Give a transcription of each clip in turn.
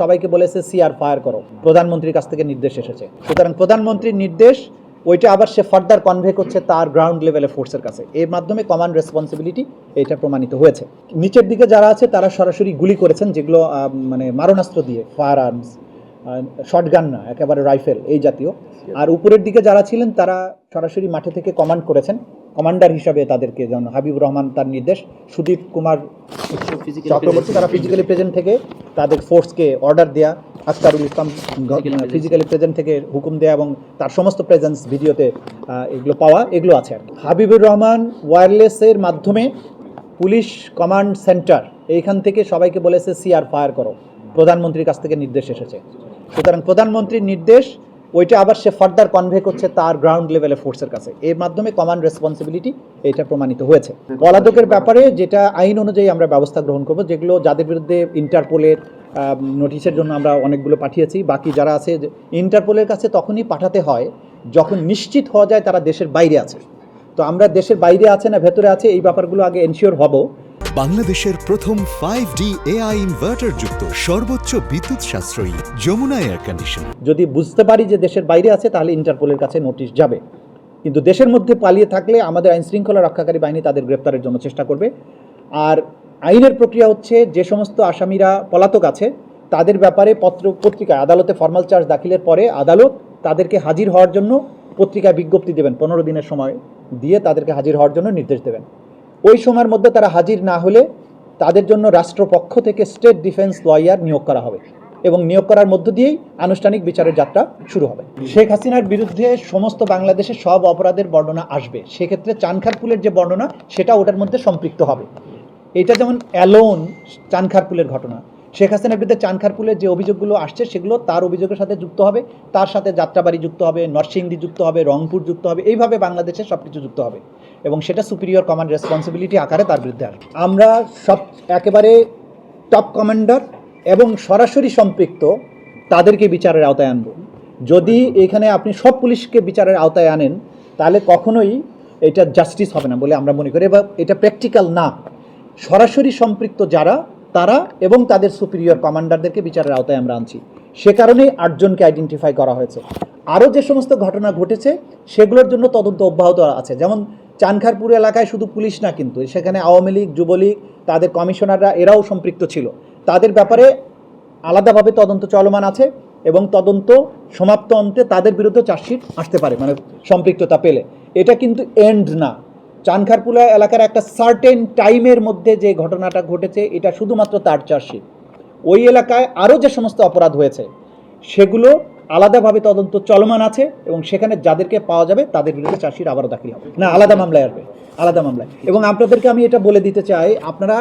সবাইকে বলেছে CR fire করো। প্রধানমন্ত্রীর কাছ থেকে নির্দেশ এসেছে। সুতরাং প্রধানমন্ত্রীর নির্দেশ, ওইটা আবার সে ফার্দার কনভে করছে তার গ্রাউন্ড লেভেলে ফোর্সের কাছে। এর মাধ্যমে কমান্ড রেসপন্সিবিলিটি এটা প্রমাণিত হয়েছে। নিচের দিকে যারা আছে, তারা সরাসরি গুলি করেছেন যেগুলো মানে মারণাস্ত্র দিয়ে ফায়ার আর্মস শর্টগান না একেবারে রাইফেল এই জাতীয়। আর উপরের দিকে যারা ছিলেন তারা সরাসরি মাঠে থেকে কমান্ড করেছেন। কমান্ডার হিসাবে তাদেরকে যেমন হাবিবুর রহমান তার নির্দেশ সুদীপ কুমার চক্রবর্তী তারা ফিজিক্যালি প্রেজেন্ট থেকে তাদের ফোর্সকে অর্ডার দেয়া আখতারুল ইসলাম ফিজিক্যালি প্রেজেন্ট থেকে হুকুম দেয়া এবং তার সমস্ত প্রেজেন্স ভিডিওতে এগুলো পাওয়া এগুলো আছে আর কি। হাবিবুর রহমান ওয়্যারলেসের মাধ্যমে পুলিশ কমান্ড সেন্টার এইখান থেকে সবাইকে বলেছে সিআর ফায়ার করো। প্রধানমন্ত্রীর কাছ থেকে নির্দেশ এসেছে। সুতরাং প্রধানমন্ত্রীর নির্দেশ, ওইটা আবার সে ফার্দার কনভে করছে তার গ্রাউন্ড লেভেলে ফোর্সের কাছে। এর মাধ্যমে কমান্ড রেসপন্সিবিলিটি এটা প্রমাণিত হয়েছে। পলাতকের ব্যাপারে যেটা আইন অনুযায়ী আমরা ব্যবস্থা গ্রহণ করব, যেগুলো যাদের বিরুদ্ধে ইন্টারপোলের নোটিশের জন্য আমরা অনেকগুলো পাঠিয়েছি। বাকি যারা আছে ইন্টারপোলের কাছে তখনই পাঠাতে হয়, যখন নিশ্চিত হওয়া যায় তারা দেশের বাইরে আছে। তো আমরা দেশের বাইরে আছে না ভেতরে আছে, এই ব্যাপারগুলো আগে এনশিওর হব। বাংলাদেশের প্রথম ফাইভ ডি এআই ইনভার্টার যুক্ত সর্বোচ্চ বিদ্যুৎ সাশ্রয়ী যমুনা এয়ার কন্ডিশন যদি বুঝতে পারি যে দেশের বাইরে আছে, তাহলে ইন্টারপোলের কাছে নোটিশ যাবে। কিন্তু দেশের মধ্যে পালিয়ে থাকলে আমাদের আইন শৃঙ্খলা রক্ষাকারী বাহিনী তাদের গ্রেপ্তারের জন্য চেষ্টা করবে। আর আইনের প্রক্রিয়া হচ্ছে, যে সমস্ত আসামিরা পলাতক আছে, তাদের ব্যাপারে পত্র পত্রিকায় আদালতে ফর্মাল চার্জ দাখিলের পরে আদালত তাদেরকে হাজির হওয়ার জন্য পত্রিকায় বিজ্ঞপ্তি দেবেন। পনেরো দিনের সময় দিয়ে তাদেরকে হাজির হওয়ার জন্য নির্দেশ দেবেন। ওই সময়ের মধ্যে তারা হাজির না হলে তাদের জন্য রাষ্ট্রপক্ষ থেকে স্টেট ডিফেন্স লয়ার নিয়োগ করা হবে এবং নিয়োগ করার মধ্য দিয়েই আনুষ্ঠানিক বিচারের যাত্রা শুরু হবে। শেখ হাসিনার বিরুদ্ধে সমস্ত বাংলাদেশের সব অপরাধের বর্ণনা আসবে। সেক্ষেত্রে চানখারপুলের যে বর্ণনা, সেটা ওটার মধ্যে সম্পৃক্ত হবে। এটা যেমন অ্যালোন চানখারপুলের ঘটনা। শেখ হাসিনার বিরুদ্ধে চানখারপুলের যে অভিযোগগুলো আসছে, সেগুলো তার অভিযোগের সাথে যুক্ত হবে। তার সাথে যাত্রাবাড়ি যুক্ত হবে, নরসিংদী যুক্ত হবে, রংপুর যুক্ত হবে। এইভাবে বাংলাদেশের সব কিছু যুক্ত হবে। এবং সেটা সুপিরিয়র কমান্ড রেসপন্সিবিলিটি আকারে তার বিরুদ্ধে আসবে। আমরা সব একেবারে টপ কমান্ডার এবং সরাসরি সম্পৃক্ত তাদেরকে বিচারের আওতায় আনব। যদি এখানে আপনি সব পুলিশকে বিচারের আওতায় আনেন, তাহলে কখনোই এটা জাস্টিস হবে না বলে আমরা মনে করি। বা এটা প্র্যাকটিক্যাল না। সরাসরি সম্পৃক্ত যারা, তারা এবং তাদের সুপিরিয়র কমান্ডারদেরকে বিচারের আওতায় আমরা আনছি। সে কারণেই আটজনকে আইডেন্টিফাই করা হয়েছে। আরও যে সমস্ত ঘটনা ঘটেছে, সেগুলোর জন্য তদন্ত অব্যাহত আছে। যেমন চানখারপুর এলাকায় শুধু পুলিশ না কিন্তু, সেখানে আওয়ামী লীগ, যুবলীগ, তাদের কমিশনাররা, এরাও সম্পৃক্ত ছিল। তাদের ব্যাপারে আলাদাভাবে তদন্ত চলমান আছে এবং তদন্ত সমাপ্ত অন্তে তাদের বিরুদ্ধে চার্জশিট আসতে পারে মানে সম্পৃক্ততা পেলে। এটা কিন্তু এন্ড না। চানখারপুলা এলাকার একটা সার্টেন টাইমের মধ্যে যে ঘটনাটা ঘটেছে, এটা শুধুমাত্র তার চার্জশিট। ওই এলাকায় আরও যে সমস্ত অপরাধ হয়েছে, সেগুলো আলাদাভাবে তদন্ত চলমান আছে এবং সেখানে যাদেরকে পাওয়া যাবে তাদের বিরুদ্ধে চার্জশিট আবারও দাখিল হবে। না, আলাদা মামলায় আসবে, আলাদা মামলায়। এবং আপনাদেরকে আমি এটা বলে দিতে চাই, আপনারা,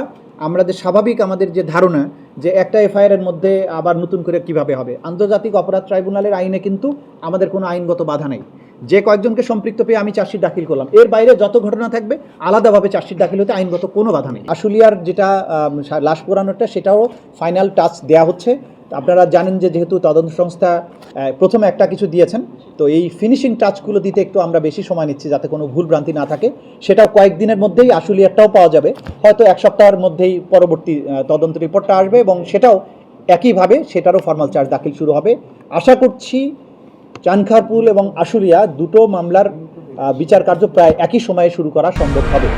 আমাদের স্বাভাবিক আমাদের যে ধারণা যে একটা এফআইআর এর মধ্যে আবার নতুন করে কীভাবে হবে, আন্তর্জাতিক অপরাধ ট্রাইব্যুনালের আইনে কিন্তু আমাদের কোনো আইনগত বাধা নেই। যে কয়েকজনকে সম্পৃক্ত পেয়ে আমি চার্জশিট দাখিল করলাম, এর বাইরে যত ঘটনা থাকবে, আলাদাভাবে চার্জশিট দাখিল হতে আইনগত কোনো বাধা নেই। আশুলিয়ার যেটা লাশ পোড়ানোটা সেটাও ফাইনাল টাচ দেয়া হচ্ছে। আপনারা জানেন যে যেহেতু তদন্ত সংস্থা প্রথমে একটা কিছু দিয়েছেন, তো এই ফিনিশিং টাচগুলো দিতে একটু আমরা বেশি সময় নিচ্ছি যাতে কোনো ভুল ভ্রান্তি না থাকে। সেটাও কয়েকদিনের মধ্যেই আশুলিয়ারটাও পাওয়া যাবে। হয়তো এক সপ্তাহের মধ্যেই পরবর্তী তদন্ত রিপোর্টটা আসবে এবং সেটাও একইভাবে সেটারও ফর্মাল চার্জ দাখিল শুরু হবে। আশা করছি চানখারপুল এবং আশুলিয়া দুটো মামলার বিচার কার্য প্রায় একই সময়ে শুরু করা সম্ভব হবে।